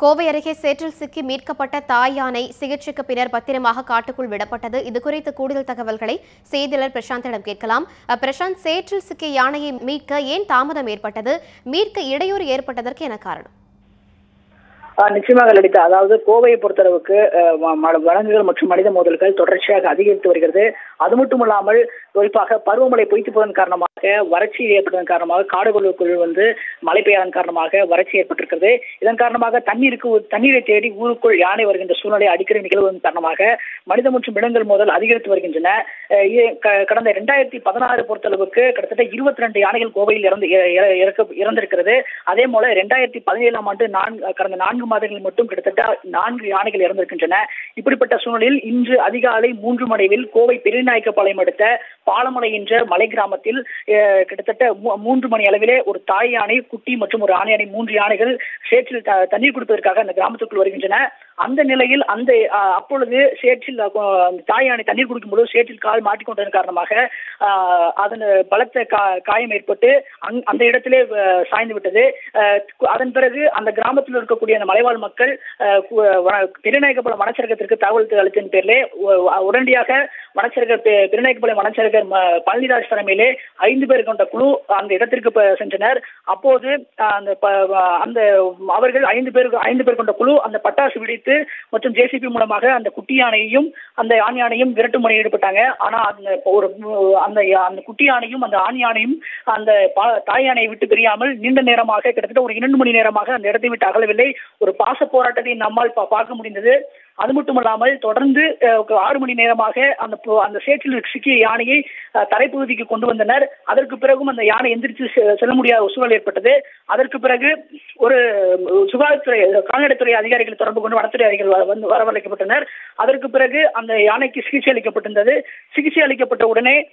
கோவை அருகே சேற்றில் சிக்கி மீட்கப்பட்ட தாய் யானை சிகிச்சைக்கு பின்னர் பத்திரமாக காட்டுக்குள் விடப்பட்டது. இது குறித்து கூடுதல் தகவல்களை செய்தியாளர் பிரசாந்திடம் கேட்கலாம். பிரசாந்த் சேற்றில் சிக்கிய யானையை மீட்க ஏன் தாமதம் ஏற்பட்டது? மீட்க இடையூறு ஏற்பட்டதற்கு என்ன காரணம்? ஆஹ் நிச்சயமாக லலிதா. அதாவது கோவையை பொறுத்தளவுக்கு வழங்குகள் மற்றும் மனித மோதல்கள் தொடர்ச்சியாக அதிகரித்து வருகிறது. அது மட்டும் இல்லாமல் குறிப்பாக பருவமழை பொய்த்து போவதன் காரணமாக வறட்சி ஏற்பட்டதன் காரணமாக காடுகளுக்குள் வந்து மழை பெய்யாதன் காரணமாக வறட்சி ஏற்பட்டிருக்கிறது. இதன் காரணமாக தண்ணீருக்கு தண்ணீரை தேடி ஊருக்குள் யானை வருகின்ற சூழ்நிலை அடிக்கடி நிகழ்வதன் காரணமாக மனித மற்றும் விலங்குகள் மோதல் அதிகரித்து வருகின்றன. க- கடந்த இரண்டாயிரத்தி பதினாறு பொறுத்தளவுக்கு கிட்டத்தட்ட இருபத்தி ரெண்டு யானைகள் கோவையில் இறந்து இறக்க- இறந்திருக்கிறது. அதே போல இரண்டாயிரத்தி பதினேழாம் ஆண்டு நான்கு கடந்த நான்கு மாதங்களில் மட்டும் கிட்டத்தட்ட நான்கு யானைகள் இறந்திருக்கின்றன. இப்படிப்பட்ட சூழ்நிலையில் இன்று அதிகாலை மூன்று மனைவில் கோவை பெரியநாயக்கப்பாளையம் அடுத்த பாலமலை என்ற மலை கிராமத்தில் கிட்டத்தட்ட மூ- மூன்று மணி அளவிலே ஒரு தாய் யானை குட்டி மற்றும் ஒரு ஆணை யானை மூன்று யானைகள் சேற்றில் த- தண்ணீர் குடிப்பதற்காக அந்த கிராமத்துக்குள் வருகின்றன. அந்த நிலையில் அந்த அப்பொழுது சேற்றில் அந்த தாய் யானை தண்ணீர் குடிக்கும்போது சேற்றில் கால் மாட்டிக்கொண்டதன் காரணமாக அதன் பலத்த கா- காயம் ஏற்பட்டு அந்த இடத்திலே சாய்ந்து விட்டது. அதன் பிறகு அந்த கிராமத்தில் இருக்கக்கூடிய அந்த மலைவாழ் மக்கள் அஹ், வனச்சரகத்திற்கு தகவல் அளித்தின் பேரிலே உடனடியாக வனச்சரகர் பெ- வனச்சரகர் பழனிராஜ் தலைமையிலே ஐந்து பேர் கொண்ட குழு அந்த இடத்திற்கு சென்றனர். அப்போது அந்த ப- அந்த அவர்கள் ஐந்து பேர் ஐந்து பேர் கொண்ட குழு அந்த பட்டாசு வெடித்து மற்றும் ஜேசிபி மூலமாக அந்த குட்டி யானையும் அந்த ஆண் யானையும் விரட்டும் முறையில் ஈடுபட்டாங்க. ஆனா அந்த ஒரு அந்த அந்த குட்டி யானையும் அந்த ஆண் யானையும் அந்த பா- தாய் யானையை விட்டு பிரியாமல் நீண்ட நேரமாக கிட்டத்தட்ட ஒரு இரண்டு மணி நேரமாக அந்த இடத்தை விட்டு அகலவில்லை. ஒரு பாச போராட்டத்தை நம்மால் பா- பார்க்க முடிந்தது. அது மட்டுமல்லாமல் தொடர்ந்து ஒரு ஆறு மணி நேரமாக அந்த அந்த சேற்றில் சிக்கிய யானையை தரைப்பகுதிக்கு கொண்டு வந்தனர். அதற்கு பிறகும் அந்த யானை எந்திரிச்சு செ- செல்ல முடியாத சூழல் ஏற்பட்டது. அதற்கு பிறகு ஒரு சுகாதாரத்துறை கால்நடைத்துறை அதிகாரிகள் தொடர்பு கொண்டு வனத்துறை அதிகாரிகள் வந்து வரவழைக்கப்பட்டனர். அதற்கு பிறகு அந்த யானைக்கு சிகிச்சை அளிக்கப்பட்டிருந்தது. சிகிச்சை அளிக்கப்பட்ட உடனே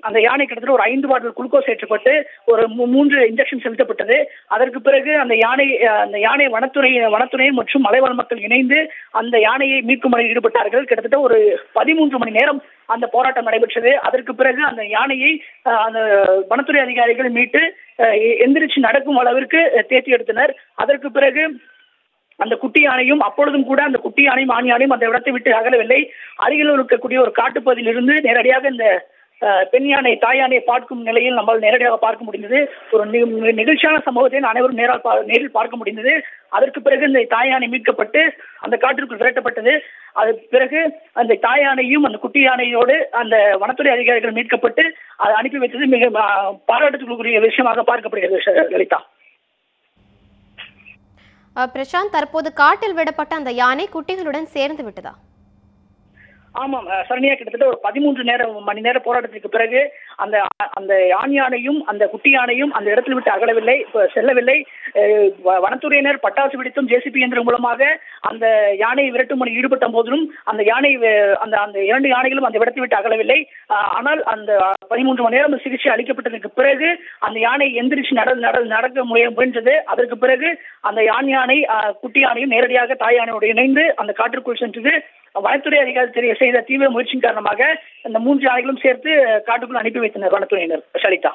அந்த யானை கிட்டத்தட்ட ஒரு ஐந்து பாட்டில் குளுக்கோஸ் ஏற்றப்பட்டு ஒரு மூ- மூன்று இன்ஜெக்ஷன் செலுத்தப்பட்டது. அதற்கு பிறகு அந்த யானை அந்த யானை வனத்துறை வனத்துறை மற்றும் மலைவாழ் மக்கள் இணைந்து அந்த யானையை மீட்கும் பணியில் ஈடுபட்டார்கள். கிட்டத்தட்ட ஒரு பதிமூன்று மணி நேரம் அந்த போராட்டம் நடைபெற்றது. அதற்கு பிறகு அந்த யானையை அந்த வனத்துறை அதிகாரிகள் மீட்டு எந்திரிச்சு நடக்கும் அளவிற்கு அஹ், தேத்தி எடுத்தனர். அதற்கு பிறகு அந்த குட்டி யானையும் அப்பொழுதும் கூட அந்த குட்டி யானையும் ஆண் யானையும் அந்த இடத்தை விட்டு அகலவில்லை. அருகில் இருக்கக்கூடிய ஒரு காட்டுப்பகுதியில் இருந்து நேரடியாக இந்த பெண் யானை தாய் யானையை பார்க்கும் நிலையில் நம்மால் நேரடியாக பார்க்க முடிந்தது. ஒரு நி- நிகழ்ச்சியான சம்பவத்தை அனைவரும் நேரால் பா- நேரில் பார்க்க முடிந்தது. அதற்கு பிறகு இந்த தாய் யானை மீட்கப்பட்டு அந்த காட்டிற்குள் விரட்டப்பட்டது. அது பிறகு அந்த தாய் யானையும் அந்த குட்டி யானையோடு அந்த வனத்துறை அதிகாரிகள் மீட்கப்பட்டு அதை அனுப்பி வைத்தது மிக அஹ், பாராட்டுக்குரிய விஷயமாக பார்க்கப்படுகிறது லலிதா. பிரசாந்த் தற்போது காட்டில் விடப்பட்ட அந்த யானை குட்டிகளுடன் சேர்ந்து விட்டதா? ஆமாம் அஹ் சரண்யா கிட்டத்தட்ட ஒரு பதிமூன்று நேரம் மணி நேர போராட்டத்திற்கு பிறகு அந்த அந்த ஆண் யானையும் அந்த குட்டி யானையும் அந்த இடத்தில் விட்டு அகலவில்லை செல்லவில்லை. வ- வனத்துறையினர் பட்டாசு வெடித்தும் ஜேசிபி இயந்திரம் மூலமாக அந்த யானையை விரட்டும் பணி ஈடுபட்ட போதிலும் அந்த யானை அந்த அந்த இரண்டு யானைகளும் அந்த இடத்தை விட்டு அகலவில்லை. ஆனால் அந்த பதிமூன்று மணி நேரம் சிகிச்சை அளிக்கப்பட்டதற்கு பிறகு அந்த யானை எந்திரிச்சு நட நட நடக்க முய- முயன்றது. அதற்கு பிறகு அந்த யான் யானை குட்டி யானையும் நேரடியாக தாய் யானையோடு இணைந்து அந்த காற்றுக்குள் சென்றது. வனத்துறை அதிகாரி தெரிய- செய்த தீவிர முயற்சியின் காரணமாக இந்த மூன்று யானைகளும் சேர்த்து காட்டுக்குள் அனுப்பி வைத்தனர் வனத்துறையினர். சரிதா